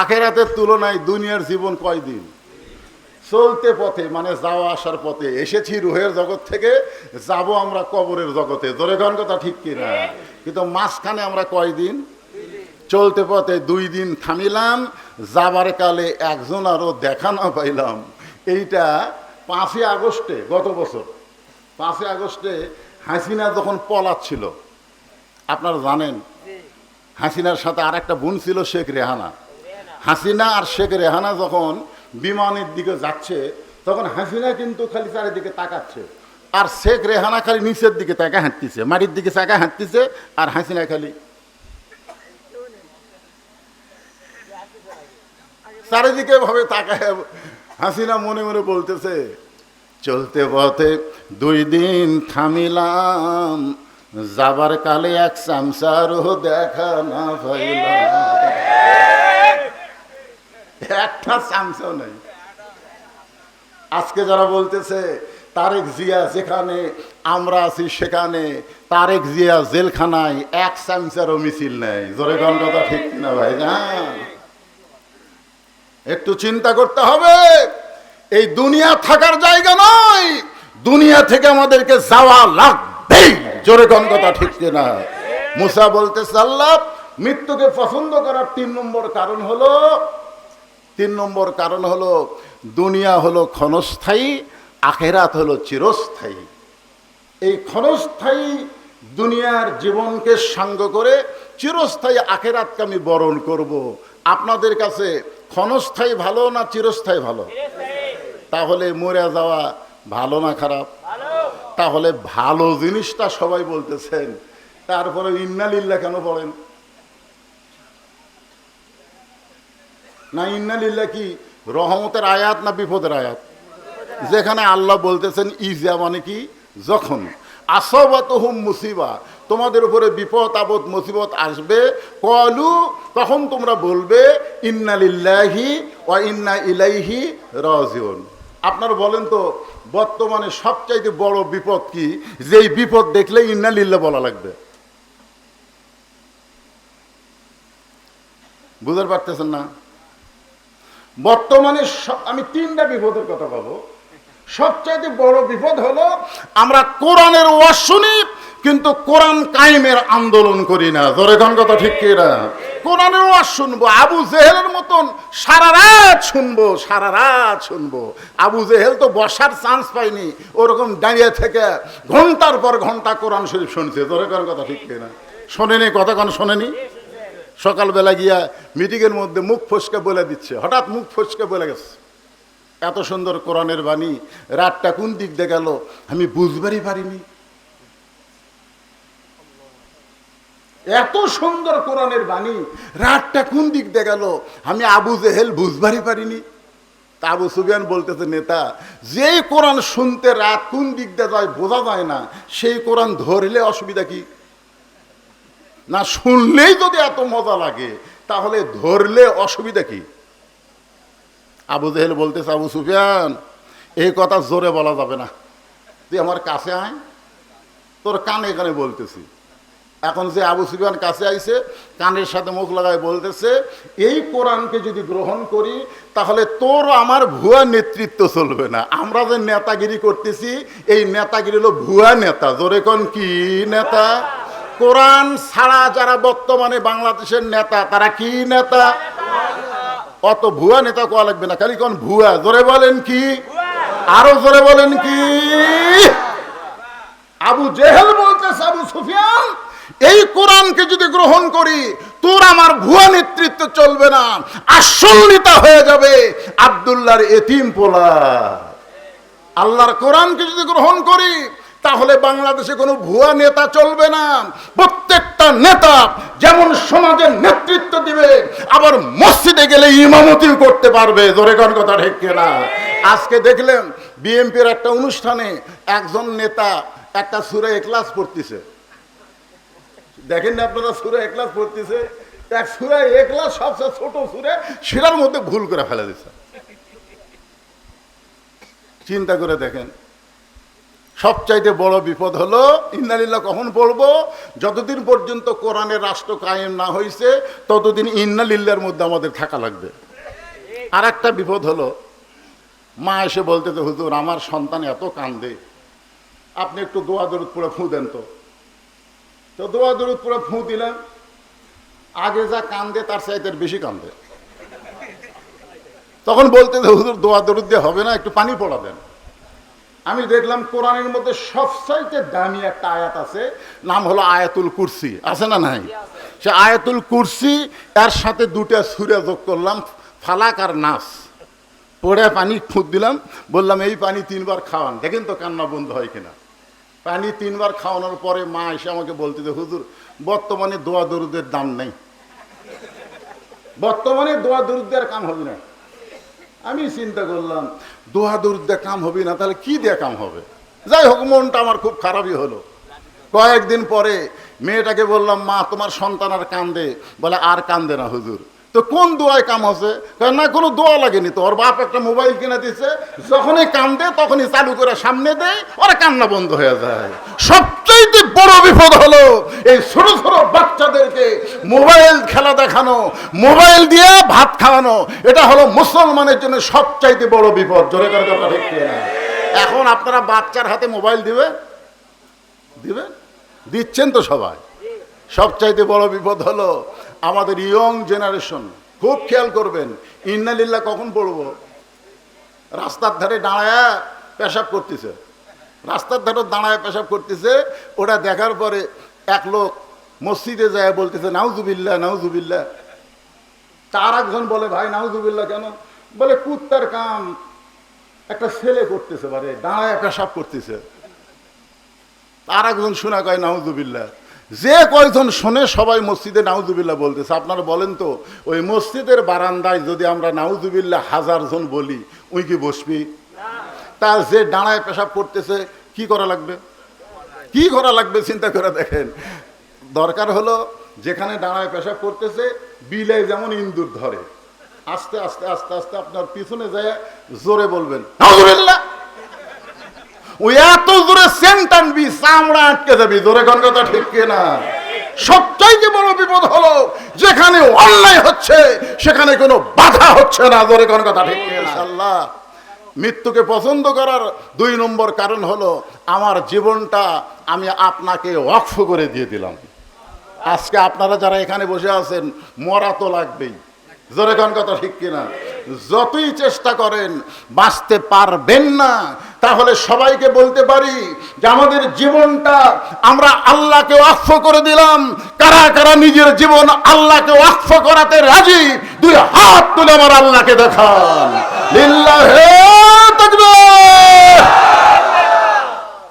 আখেরাতের তুলনায় দুনিয়ার জীবন কয়দিন? চলতে পথে মানে যাওয়া আসার পথে। এসেছি রুহের জগৎ থেকে, যাব আমরা কবরের জগতে। জোরে গান কথা ঠিক কিনা? কিন্তু মাঝখানে আমরা কয়দিন? চলতে পথে দুই দিন থামিলাম, যাবার কালে একজন আরও দেখা না পাইলাম। এইটা পাঁচই আগস্টে, গত বছর। পাঁচই আগস্টে হাসিনা যখন পলাচ্ছিল আপনারা জানেন, হাসিনার সাথে আর একটা বোন ছিল শেখ রেহানা। হাসিনা আর শেখ রেহানা যখন বিমানের দিকে যাচ্ছে, তখন হাসিনা কিন্তু খালি চারিদিকে তাকাচ্ছে। আর শেখ রেহানা খালি নিচের দিকে তাকা হাঁটতেছে, মাটির দিকে তাকা হাঁটতেছে, আর হাসিনা খালি চারিদিকে ভাবে তাকায়। হাসিনা মনে মনে বলতেছে, চলতে পথে দুই দিন থামিলাম, যাবার কালে এক সামসারও দেখা না পাইলাম। একটা চান্সও নেই। আজকে যারা বলতেছে, তারেক জিয়া যেখানে, আমরা আছি সেখানে, তারেক জিয়া জেলখানায়, এক চামচারও মিছিল নেই। জোরে কোন কথা ঠিক না ভাই? একটু চিন্তা করতে হবে। এই দুনিয়া থাকার জায়গা নয়। দুনিয়া থেকে আমাদেরকে যাওয়া লাগবেই। জোরে কোন কথা ঠিক না মুসা বলতেছে, আল্লাহ, মৃত্যুকে পছন্দ করার তিন নম্বর কারণ হলো তিন নম্বর কারণ হলো দুনিয়া হলো ক্ষণস্থায়ী, আখেরাত হলো চিরস্থায়ী। এই ক্ষণস্থায়ী দুনিয়ার জীবনকে সাঙ্গ করে চিরস্থায়ী আখেরাতকে আমি বরণ করব। আপনাদের কাছে ক্ষণস্থায়ী ভালো না চিরস্থায়ী ভালো? তাহলে মরে যাওয়া ভালো না খারাপ? তাহলে ভালো জিনিসটা সবাই বলতেছেন। তারপরে ইন্নালিল্লা কেন বলেন? না ইন্নালিল্লা কি? রহমতের আয়াত না বিপদের আয়াত? যেখানে আল্লাহ বলতেছেন ইজা মানে কি? যখন। আসবত হুম মুসিবা। তোমাদের উপরে বিপদ, আপদ, মুসিবত আসবে। কলু তখন তোমরা বলবে ইন্নালিল্লাহি ও ইন্না ইলাইহি রাজিউন। আপনারা বলেন তো, বর্তমানে সবচাইতে বড় বিপদ কি? যেই বিপদ দেখলে ইন্নালিল্লাহ বলা লাগবে। বুঝতে পারতেছেন না? বর্তমানে আমি তিনটা বিপদের কথা পাবো সবচাইতে বড় বিপদ হলো, আমরা কোরআনের ওয়াজ শুনি, কিন্তু কোরআন কায়েমের আন্দোলন করি না। জোরে কোন কথা ঠিক কি না কোরআনের ওয়াজ শুনব, আবু জেহেলের মতন সারা রাত শুনব, সারা রাত শুনব। আবু জেহেল তো বসার চান্স পাইনি, ওরকম দাঁড়িয়ে থেকে ঘণ্টার পর ঘণ্টা কোরআন শরীফ শুনছে। জোরে কোন কথা ঠিক কি না শোনেনি, কথা কোন শোনেনি? সকালবেলা গিয়া মিটিংয়ের মধ্যে মুখ ফসকে বলে দিচ্ছে। হঠাৎ মুখ ফসকে বলে গেছে। এত সুন্দর কোরআনের বাণী, রাতটা কোন দিক দিয়ে গেল? আমি বুঝবারই পারিনি। এত সুন্দর কোরআনের বাণী, রাতটা কোন দিক দিয়ে গেল? আমি আবু জেহেল বুঝবারই পারিনি। আবু সুবিয়ান বলতেছে, নেতা, যেই কোরআন শুনতে রাত কোন দিক দিয়ে যায়, বোঝা যায় না। সেই কোরআন ধরলে অসুবিধা কি? না শুনলেই যদি এত মজা লাগে, তাহলে ধরলে অসুবিধা কি? আবু জেহেল বলতেছে, আবু সুফিয়ান, এই কথা জোরে বলা যাবে না। তুই আমার কাছে আয়, তোর কানে কানে বলতেছি। এখন যে আবু সুফিয়ান কাছে আইছে, কানের সাথে মুখ লাগায় বলতেছে, এই কোরআনকে যদি গ্রহণ করি, তাহলে তোর আমার ভুয়া নেতৃত্ব চলবে না। আমরা যে নেতাগিরি করতেছি, এই নেতাগিরি হলো ভুয়া নেতা। জোরে কোন, কি নেতা? কোরআন ছাড়া যারা বর্তমানে বাংলাদেশের নেতা, তারা কি নেতা? অত ভুয়া নেতা কোয়া লাগবে না, খালি কোন ভুয়া। জোরে বলেন কি? আরও জোরে বলেন কি? আবু জেহেল বলতেছে, আবু সুফিয়ান, এই কোরআনকে যদি গ্রহণ করি, তোর আমার ভুয়া নেতৃত্ব চলবে না আসল নেতা হয়ে যাবে, আবদুল্লাহর এতিম পোলা। আল্লাহর কোরআনকে যদি গ্রহণ করি তাহলে বাংলাদেশে কোনো ভুয়া নেতা চলবে না। প্রত্যেকটা নেতা যেমন সমাজের নেতৃত্ব দিবে, আবার মসজিদে গেলে ইমামতিও করতে পারবে। জোরে কোন কথা ঠিক না আজকে দেখলেন বিএনপির একটা অনুষ্ঠানে একজন নেতা একটা সুরে এক্লাস পড়তেছে। দেখেন না আপনারা সুরে একলাস পড়তেছে? এক সুরে একলাস সবচেয়ে ছোট সুরে, সেটার মধ্যে ভুল করে ফেলে দিচ্ছে চিন্তা করে দেখেন। সবচাইতে বড় বিপদ হলো, ইন্নালিল্লাহ, কখন পড়ব? যতদিন পর্যন্ত কোরআনের রাষ্ট্র কায়েম না হয়েছে ততদিন ইন্নালিল্লার মধ্যে আমাদের থাকা লাগবে। আর একটা বিপদ হলো, মা এসে বলতে তো হুজুর, আমার সন্তান এত কান্দে। আপনি একটু দোয়া দরুদ পুরো ফু দেন তো। তো দোয়া দরুদ পুরো ফু দিলেন আগে যা কান্দে, তার চাইতে বেশি কান্দে। তখন বলতে হুজুর, দোয়া দরুদ দিয়ে হবে না, একটু পানি পড়া দেন আমি দেখলাম কোরআনের মধ্যে সবচাইতে দামি একটা আয়াত আছে, নাম হলো আয়াতুল কুরসি। আছে না নাই? সে আয়াতুল কুরসি, এর সাথে দুটা সুরে যোগ করলাম, ফালাক আর নাস। পড়ে পানি ফুট দিলাম, বললাম, এই পানি তিনবার খাওয়ান। দেখেন তো কান্না বন্ধ হয় কিনা। পানি তিনবার খাওয়ানোর পরে মা এসে আমাকে বলতে যে হুজুর, বর্তমানে দোয়া দরুদের দাম নেই। বর্তমানে দোয়া দরুদের কাম হবে না। আমি চিন্তা করলাম দোহা দরুদ্দে কাম হবে না, তাহলে কি দিয়ে কাম হবে? যাই হোক, মনটা আমার খুব খারাপই হলো। কয়েকদিন পরে মেয়েটাকে বললাম, মা, তোমার সন্তান আর কান্দে। বলে, আর কান্দে না হুজুর। তো কোন দোয়ায় কাম কয়, না কোনো দোয়া লাগেনি তো। ওর বাপ একটা মোবাইল কিনে দিচ্ছে যখনই কান্দে তখনই চালু করে সামনে দেয় ওর কান্না বন্ধ হয়ে যায়। সবচেয়ে বড় বিপদ হলো এই ছোট ছোট বাচ্চাদেরকে মোবাইল খেলা দেখানো মোবাইল দিয়ে ভাত খাওয়ানো। এটা হলো মুসলমানের জন্য সবচাইতে বড় বিপদ। জোরে করে কথা কিনা? এখন আপনারা বাচ্চার হাতে মোবাইল দিবে? দিবেন দিচ্ছেন তো সবাই। সবচাইতে বড় বিপদ হলো আমাদের ইয়ং জেনারেশন খুব খেয়াল করবেন ইন্নালিল্লা কখন পড়ব? রাস্তার ধারে দাঁড়ায় পেশাব করতেছে। রাস্তার ধারে দাঁড়ায় পেশাব করতেছে, ওটা দেখার পরে এক লোক মসজিদে যায় বলতেছে নাউজুবিল্লা নাউজুবিল্লা তার একজন বলে, ভাই নাউজুবিল্লা কেন? বলে, কুত্তার কাম। একটা ছেলে করতেছে, বারে দাঁড়ায় পেশাব করতেছে। তার একজন শোনা কয় নাউজুবিল্লা যে কয়জন শোনে সবাই মসজিদে নাউজুবিল্লা বলতেছে। আপনারা বলেন তো, ওই মসজিদের বারান্দায় যদি আমরা নাউজুবিল্লা হাজার জন বলি, উই কি বসবি? তার যে ডাঁড়ায় পেশাব করতেছে, কি করা লাগবে? কি করা লাগবে চিন্তা করে দেখেন। দরকার হলো যেখানে ডাঁড়ায় পেশাব করতেছে, বিলে যেমন ইন্দুর ধরে। আস্তে আস্তে আস্তে আস্তে আপনার পিছনে যায় জোরে বলবেন, নাউজুবিল্লাহ! ওই এত জোরে সেন্ট আনবি চামড়া আটকে যাবি। জোরে কোন কথা ঠিক না সবচাইতে বড় বিপদ হলো, যেখানে অন্যায় হচ্ছে, সেখানে কোনো বাধা হচ্ছে না। জোরে কোন কথা ঠিক ইনশাল্লাহ মৃত্যুকে পছন্দ করার দুই নম্বর কারণ হলো, আমার জীবনটা আমি আপনাকে অক্ষ করে দিয়ে দিলাম। আজকে আপনারা যারা এখানে বসে আছেন, মরা তো লাগবেই। জোরে কোন কথা ঠিক কিনা? যতই চেষ্টা করেন, বাঁচতে পারবেন না। তাহলে সবাইকে বলতে পারি যে আমাদের জীবনটা আমরা আল্লাহকে ওয়াকফ করে দিলাম। কারা কারা নিজের জীবন আল্লাহকে ওয়াকফ করাতে রাজি, দুই হাত তুলে আমার আল্লাহকে দেখান।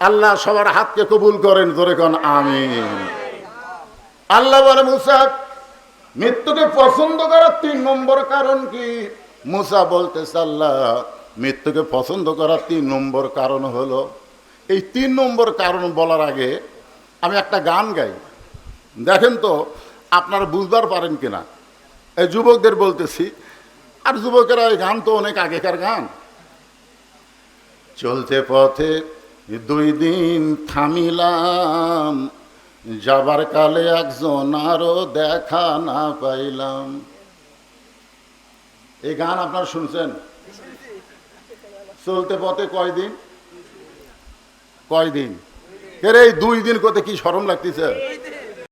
আল্লাহ সবার হাতকে কবুল করেন জোরে কোন আমিন। আল্লাহ বলে, মুসা মৃত্যুকে পছন্দ করার তিন নম্বর কারণ কি? মুসা বলতে আল্লাহ মৃত্যুকে পছন্দ করার তিন নম্বর কারণ হলো, এই তিন নম্বর কারণ বলার আগে আমি একটা গান গাই। দেখেন তো, আপনারা বুঝবার পারেন কিনা? এই যুবকদের বলতেছি, আর যুবকেরা এই গান তো অনেক আগেকার গান। চলতে পথে দুই দিন থামিলাম যাবার কালে একজন আরও দেখা না পাইলাম। এই গান আপনারা শুনছেন? চলতে পথে কয়দিন? কয়দিন? এর এই দুই দিন করতে কি সরম লাগতেছে?